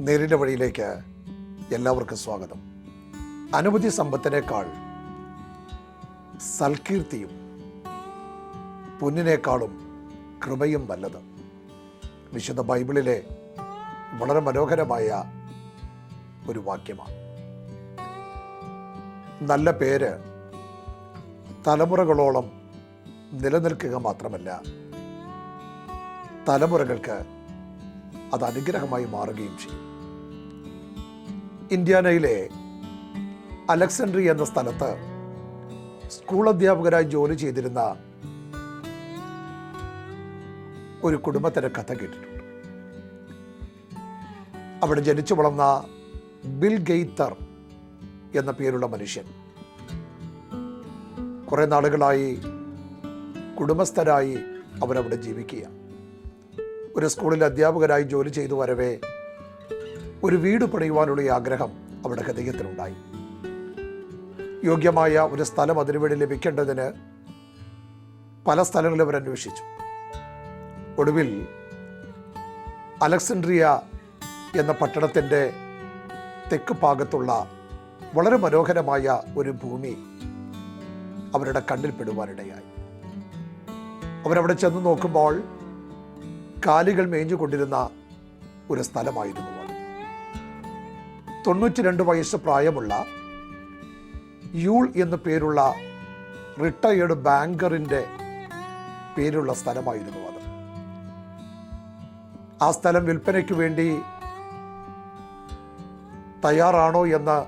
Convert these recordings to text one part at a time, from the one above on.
നേരിന്റെ വഴിയിലേക്ക് എല്ലാവർക്കും സ്വാഗതം. അനവധി സമ്പത്തിനേക്കാൾ സൽകീർത്തിയും പൊന്നിനേക്കാളും കൃപയും നല്ലത്. വിശുദ്ധ ബൈബിളിലെ വളരെ മനോഹരമായ ഒരു വാക്യമാണ്. നല്ല പേര് തലമുറകളോളം നിലനിൽക്കുക മാത്രമല്ല തലമുറകൾക്ക് അത് അനുഗ്രഹമായി മാറുകയും ചെയ്യും. ഇന്ത്യാനയിലെ അലക്സാണ്ട്രി എന്ന സ്ഥലത്ത് സ്കൂൾ അധ്യാപകരായി ജോലി ചെയ്തിരുന്ന ഒരു കുടുംബത്തിന്റെ കഥ കേട്ടിട്ടുണ്ട്. അവിടെ ജനിച്ചു വളർന്ന ബിൽ ഗെയ്ത്തർ എന്ന പേരുള്ള മനുഷ്യൻ കുറേ നാളുകളായി കുടുംബസ്ഥരായി അവരവിടെ ജീവിക്കുക ഒരു സ്കൂളിൽ അധ്യാപകരായി ജോലി ചെയ്തു വരവേ ഒരു വീട് പണിയുവാനുള്ള ആഗ്രഹം അവരുടെ ഹൃദയത്തിലുണ്ടായി. യോഗ്യമായ ഒരു സ്ഥലം അതിനുവേണ്ടി ലഭിക്കേണ്ടതിന് പല സ്ഥലങ്ങളിൽ അവർ അന്വേഷിച്ചു. ഒടുവിൽ അലക്സാണ്ട്രിയ എന്ന പട്ടണത്തിന്റെ തെക്ക് ഭാഗത്തുള്ള വളരെ മനോഹരമായ ഒരു ഭൂമി അവരുടെ കണ്ണിൽപ്പെടുവാനിടയായി അവരവിടെ ചെന്ന് നോക്കുമ്പോൾ കാലുകൾ മേഞ്ഞുകൊണ്ടിരുന്ന ഒരു സ്ഥലമായിരുന്നു. തൊണ്ണൂറ്റി രണ്ട് വയസ്സ് പ്രായമുള്ള യൂൾ എന്നു പേരുള്ള റിട്ടയേർഡ് ബാങ്കറിന്റെ പേരുള്ള സ്ഥലമായിരുന്നു അത്. ആ സ്ഥലം വിൽപ്പനയ്ക്ക് വേണ്ടി തയ്യാറാണോ എന്ന്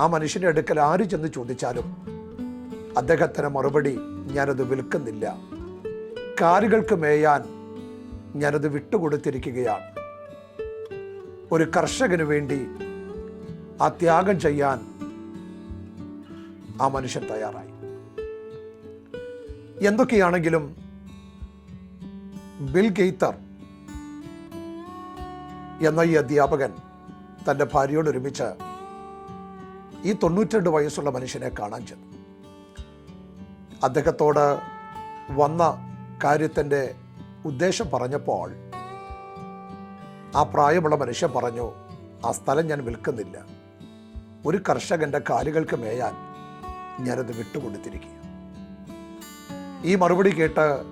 ആ മനുഷ്യന്റെ അടുക്കൽ ആര് ചെന്ന് ചോദിച്ചാലും അദ്ദേഹത്തിന് മറുപടി ഞാനത് വിൽക്കുന്നില്ല. കാലുകൾക്ക് മേയാൻ ഞാനത് വിട്ടുകൊടുത്തിരിക്കുകയാണ്. ഒരു കർഷകന് വേണ്ടി ആ ത്യാഗം ചെയ്യാൻ ആ മനുഷ്യൻ തയ്യാറായി. എന്തൊക്കെയാണെങ്കിലും ബിൽ ഗെയ്ത്തർ എന്ന ഈ അധ്യാപകൻ തന്റെ ഭാര്യയോട് ഒരുമിച്ച് ഈ തൊണ്ണൂറ്റിരണ്ട് വയസ്സുള്ള മനുഷ്യനെ കാണാൻ ചെന്നു. അദ്ദേഹത്തോട് വന്ന കാര്യത്തിന്റെ ഉദ്ദേശം പറഞ്ഞപ്പോൾ ആ പ്രായമുള്ള മനുഷ്യൻ പറഞ്ഞു ആ സ്ഥലം ഞാൻ വിൽക്കുന്നില്ല. ഒരു കർഷകന്റെ കാലുകൾക്ക് മേയാൻ ഞാനത് വിട്ടുകൊടുത്തിരിക്കുക ഈ മറുപടി കേട്ട്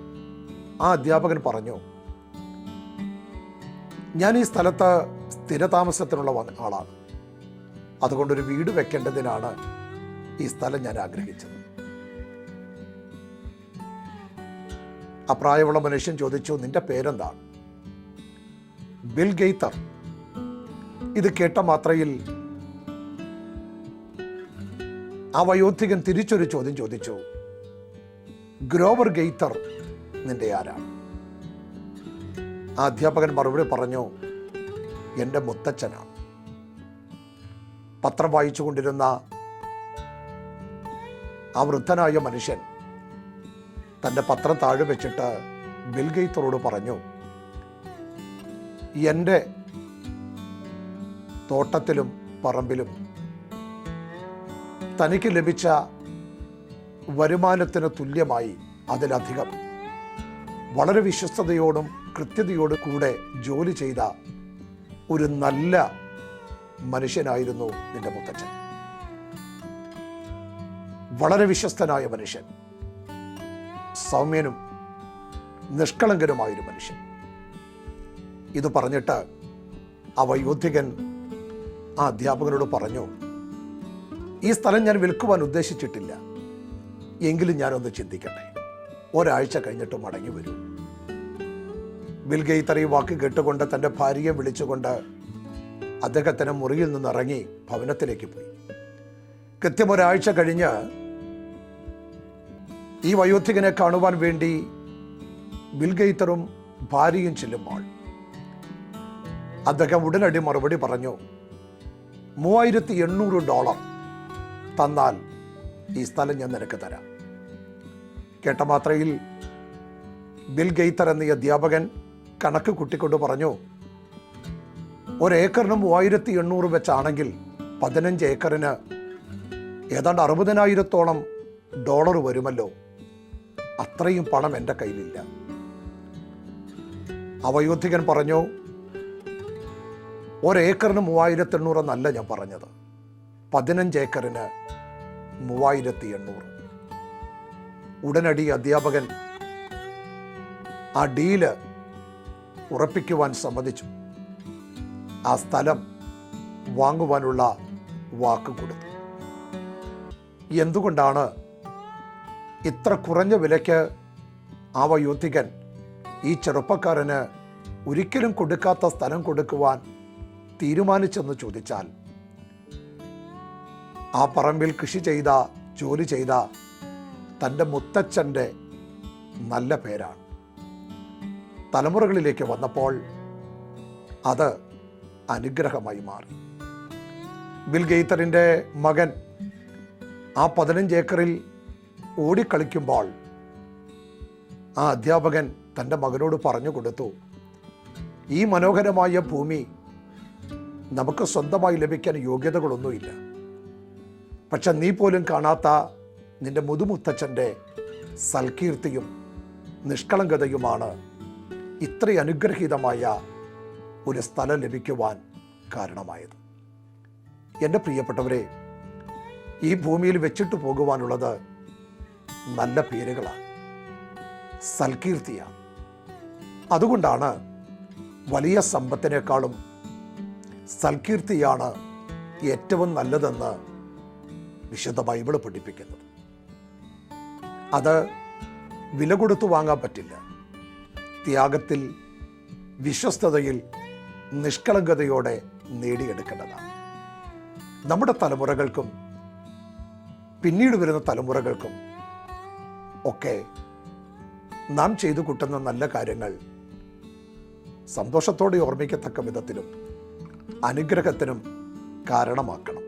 ആ അധ്യാപകൻ പറഞ്ഞു ഞാൻ ഈ സ്ഥലത്ത് സ്ഥിരതാമസത്തിനുള്ള ആളാണ്. അതുകൊണ്ടൊരു വീട് വെക്കേണ്ടതിനാണ് ഈ സ്ഥലം ഞാൻ ആഗ്രഹിച്ചത്. അപ്രായമുള്ള മനുഷ്യൻ ചോദിച്ചു നിന്റെ പേരെന്താണ്? Bill Gaither. ഇത് കേട്ട മാത്രയിൽ ആ വയോധികൻ തിരിച്ചൊരു ചോദ്യം ചോദിച്ചു. ഗ്രോവർ ഗെയ്ത്തർ നിന്റെ ആരാണ്? ആ അധ്യാപകൻ മറുപടി പറഞ്ഞു എന്റെ മുത്തച്ഛനാണ്. പത്രം വായിച്ചു കൊണ്ടിരുന്ന ആ വൃദ്ധനായ മനുഷ്യൻ തന്റെ പത്രം താഴെ വെച്ചിട്ട് ബിൽഗെയ്ത്തറോട് പറഞ്ഞു എന്റെ തോട്ടത്തിലും പറമ്പിലും തനിക്ക് ലഭിച്ച വരുമാനത്തിന് തുല്യമായി അതിലധികം. വളരെ വിശ്വസ്തയോടും കൃത്യതയോടും കൂടെ ജോലി ചെയ്ത ഒരു നല്ല മനുഷ്യനായിരുന്നു നിന്റെ മുത്തച്ഛൻ. വളരെ വിശ്വസ്തനായ മനുഷ്യൻ. സൗമ്യനും നിഷ്കളങ്കനുമായൊരു മനുഷ്യൻ. ഇത് പറഞ്ഞിട്ട് ആ വയോധികൻ ആ അധ്യാപകനോട് പറഞ്ഞു ഈ സ്ഥലം ഞാൻ വിൽക്കുവാൻ ഉദ്ദേശിച്ചിട്ടില്ല. എങ്കിലും ഞാനൊന്ന് ചിന്തിക്കട്ടെ. ഒരാഴ്ച കഴിഞ്ഞിട്ട് മടങ്ങി വരൂ. ബിൽഗെയ്ത്തർ ഈ വാക്ക് കേട്ടുകൊണ്ട് തന്റെ ഭാര്യയെ വിളിച്ചുകൊണ്ട് അദ്ദേഹത്തിന് മുറിയിൽ നിന്ന് ഇറങ്ങി ഭവനത്തിലേക്ക് പോയി. കൃത്യം ഒരാഴ്ച കഴിഞ്ഞ് ഈ വയോധികനെ കാണുവാൻ വേണ്ടി ബിൽഗെയ്ത്തറും ഭാര്യയും ചെല്ലുമ്പോൾ അദ്ദേഹം ഉടനടി മറുപടി പറഞ്ഞു മൂവായിരത്തി എണ്ണൂറ് ഡോളർ തന്നാൽ ഈ സ്ഥലം ഞാൻ നിനക്ക് തരാം. കേട്ട മാത്രയിൽ ബിൽ ഗെയ്ത്തർ എന്ന അധ്യാപകൻ കണക്ക് കുട്ടിക്കൊണ്ട് പറഞ്ഞു ഒരേക്കറിന് മൂവായിരത്തി എണ്ണൂറ് വെച്ചാണെങ്കിൽ പതിനഞ്ച് ഏക്കറിന് ഏതാണ്ട് അറുപതിനായിരത്തോളം ഡോളർ വരുമല്ലോ. അത്രയും പണം എന്റെ കയ്യിലില്ല. അവയോധികൻ പറഞ്ഞു ഒരേക്കറിന് മൂവായിരത്തി എണ്ണൂറ് എന്നല്ല ഞാൻ പറഞ്ഞത്. പതിനഞ്ച് ഏക്കറിന് മൂവായിരത്തി എണ്ണൂറ് ഉടനടി അധ്യാപകൻ ആ ഡീൽ ഉറപ്പിക്കുവാൻ സമ്മതിച്ചു. ആ സ്ഥലം വാങ്ങുവാനുള്ള വാക്ക് കൊടുത്തു. എന്തുകൊണ്ടാണ് ഇത്ര കുറഞ്ഞ വിലയ്ക്ക് ആ വയോധികൻ ഈ ചെറുപ്പക്കാരന് ഒരിക്കലും കൊടുക്കാത്ത സ്ഥലം കൊടുക്കുവാൻ തീരുമാനിച്ചെന്ന് ചോദിച്ചാൽ ആ പറമ്പിൽ കൃഷി ചെയ്ത ജോലി ചെയ്ത തന്റെ മുത്തച്ഛന്റെ നല്ല പേരാണ്. തലമുറകളിലേക്ക് വന്നപ്പോൾ അത് അനുഗ്രഹമായി മാറി. ബിൽ ഗെയ്ത്തറിന്റെ മകൻ ആ പതിനഞ്ച് ഏക്കറിൽ ഓടിക്കളിക്കുമ്പോൾ ആ അധ്യാപകൻ തന്റെ മകനോട് പറഞ്ഞു കൊടുത്തു ഈ മനോഹരമായ ഭൂമി നമുക്ക് സ്വന്തമായി ലഭിക്കാൻ യോഗ്യതകളൊന്നുമില്ല. പക്ഷെ നീ പോലും കാണാത്ത നിന്റെ മുതുമുത്തച്ഛന്റെ സൽകീർത്തിയും നിഷ്കളങ്കതയുമാണ് ഇത്ര അനുഗ്രഹീതമായ ഒരു സ്ഥലം ലഭിക്കുവാൻ കാരണമായത്. എന്റെ പ്രിയപ്പെട്ടവരെ ഈ ഭൂമിയിൽ വെച്ചിട്ട് പോകുവാനുള്ളത് നല്ല പേരുകളാണ്. സൽകീർത്തിയാണ്. അതുകൊണ്ടാണ് വലിയ സമ്പത്തിനേക്കാളും സൽകീർത്തിയാണ് ഏറ്റവും നല്ലതെന്ന് വിശുദ്ധ ബൈബിൾ പഠിപ്പിക്കുന്നത്. അത് വില കൊടുത്തു വാങ്ങാൻ പറ്റില്ല. ത്യാഗത്തിൽ വിശ്വസ്തതയിൽ നിഷ്കളങ്കതയോടെ നേടിയെടുക്കേണ്ടതാണ്. നമ്മുടെ തലമുറകൾക്കും പിന്നീട് വരുന്ന തലമുറകൾക്കും ഒക്കെ നാം ചെയ്തു കൂട്ടുന്ന നല്ല കാര്യങ്ങൾ സന്തോഷത്തോടെ ഓർമ്മിക്കത്തക്ക വിധത്തിലും അനുഗ്രഹത്തിനും കാരണമാക്കണം.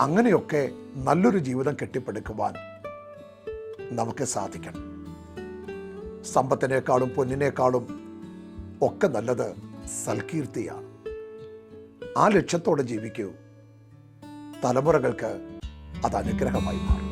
അങ്ങനെയൊക്കെ നല്ലൊരു ജീവിതം കെട്ടിപ്പടുക്കുവാൻ നമുക്ക് സാധിക്കണം. സമ്പത്തിനേക്കാളും പൊന്നിനേക്കാളും ഒക്കെ നല്ലത് സൽകീർത്തിയാണ്. ആ ലക്ഷ്യത്തോടെ ജീവിക്കൂ. തലമുറകൾക്ക് അത് അനുഗ്രഹമായി മാറും.